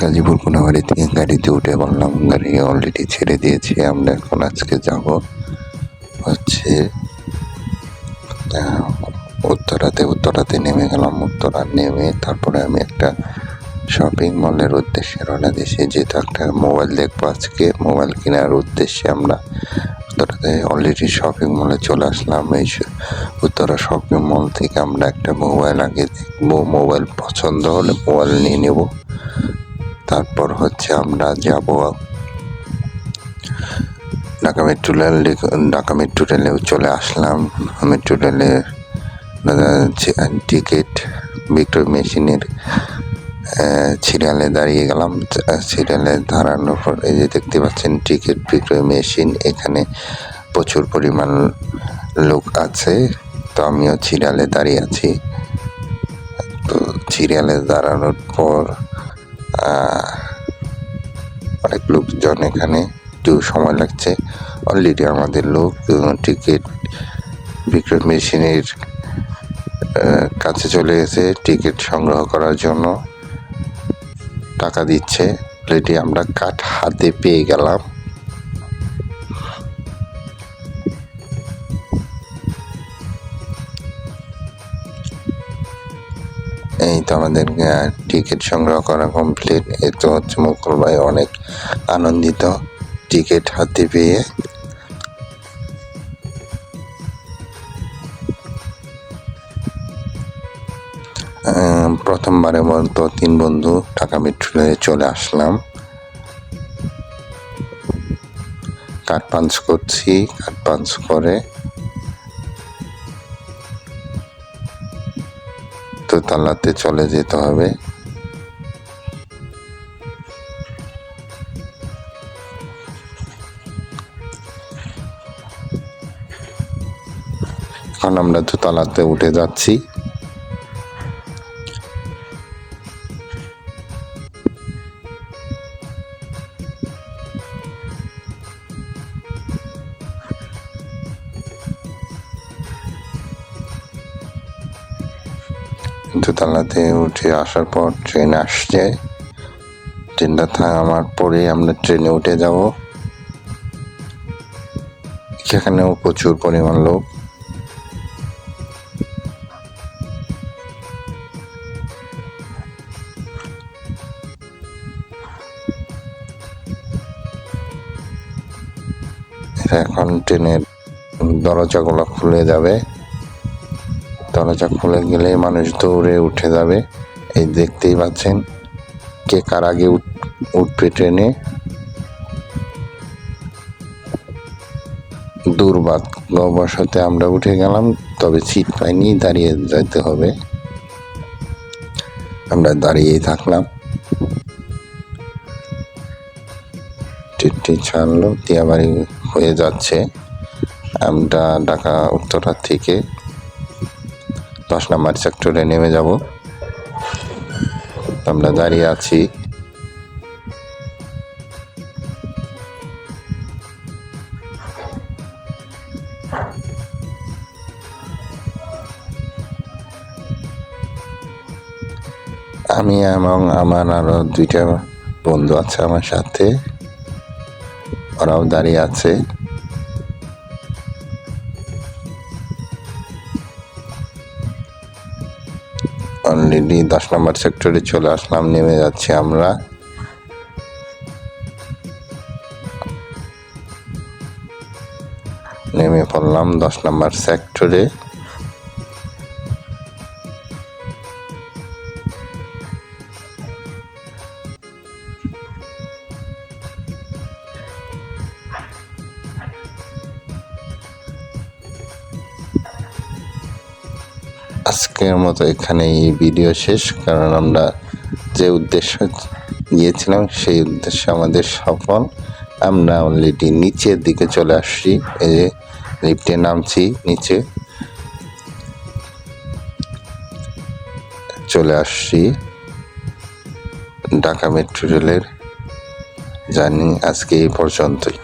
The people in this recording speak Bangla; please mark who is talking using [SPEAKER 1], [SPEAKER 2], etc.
[SPEAKER 1] গাজীপুর কোনাবাড়ি থেকে গাড়িতে উঠে বললাম, গাড়ি অলরেডি ছেড়ে দিয়েছি, আমরা এখন আজকে যাব হচ্ছে উত্তরাতে। উত্তরাতে নেমে গেলাম, উত্তরা নেমে তারপরে আমি একটা শপিং মলের উদ্দেশ্যে রওনা দিয়েছি। যেহেতু একটা মোবাইল দেখব আজকে মোবাইল কেনার উদ্দেশ্যে আমরা উত্তরাতে অলরেডি শপিং মলে চলে আসলাম। এই উত্তরা শপিং মল থেকে আমরা একটা মোবাইল আগে দেখব। মোবাইল পছন্দ হলে মোবাইল নিয়ে নেব। তারপর হচ্ছে আমরা যাব Dhaka metro rail Dhaka metro রেলেও চলে আসলাম। মেট্রো রেলের টিকিট বিক্রয় মেশিনের সিরিয়ালে দাঁড়িয়ে গেলাম। সিরিয়ালে দাঁড়ানোর পর এই যে দেখতে পাচ্ছেন টিকিট বিক্রয় মেশিন, এখানে প্রচুর পরিমাণ লোক আছে। তো আমিও সিরিয়ালে দাঁড়িয়ে আছি। তো সিরিয়ালে দাঁড়ানোর পর অনেক লোকজন এখানে একটু সময় লাগছে। অলরেডি আমাদের লোক টিকিট বিক্রয় মেশিনের কাছে চলে গেছে। টিকিট সংগ্রহ করার জন্য টাকা দিচ্ছে। অলরেডি আমরা কাঠ হাতে পেয়ে গেলাম। তো আমাদের টিকিট সংগ্রহ করা কমপ্লিট এই তো হচ্ছে মুকুল ভাই অনেক আনন্দিত টিকিট হাতে পেয়ে। প্রথমবারের মতো তিন বন্ধু ঢাকা মেট্রো রেলে চলে আসলাম। কার্ড পাঞ্চ করছি কার্ড পাঞ্চ করে। তালাতে চলে যেতে হবে। এখন আমরা দোতলাতে উঠে যাচ্ছি। দোতলাতে উঠে আসার পর ট্রেন আসছে। ট্রেনটা থামার পরে আমরা ট্রেনে উঠে যাব। সেখানেও প্রচুর পরিমাণ লোক। এখন ট্রেনের দরজাগুলো খুলে যাবে। দরজা খুলে গেলে মানুষ দৌড়ে উঠে যাবে। এই দেখতেই পাচ্ছেন কে কার আগে উঠ- উঠবে ট্রেনে। দুর্ভাগ্যবশতে আমরা উঠে গেলাম, তবে সিট পাইনি, দাঁড়িয়ে যেতে হবে। আমরা দাঁড়িয়েই থাকলাম। ট্রেনটি ছাড়লো দিয়াবাড়ি হয়ে যাচ্ছে। আমরা ঢাকা উত্তরা থেকে দশ নম্বর সেক্টরে নেমে যাব। আমরা দাঁড়িয়ে আছি। আমি এবং আমার আরও দুইটা বন্ধু আছে আমার সাথে। ওরাও দাঁড়িয়ে আছে। অলরেডি দশ নম্বর সেক্টরে চলে আসলাম নেমে যাচ্ছি আমরা। নেমে পড়লাম দশ নম্বর সেক্টরে আজকের মতো এখানে এই ভিডিও শেষ, কারণ আমরা যে উদ্দেশ্য গিয়েছিলাম, সেই উদ্দেশ্য আমাদের সফল। আমরা অলরেডি নিচের দিকে চলে আসছি, এই যে লিফটে নামছি, নিচে। চলে আসছি ঢাকা মেট্রো রেলের। জার্নি আজকে এই পর্যন্তই।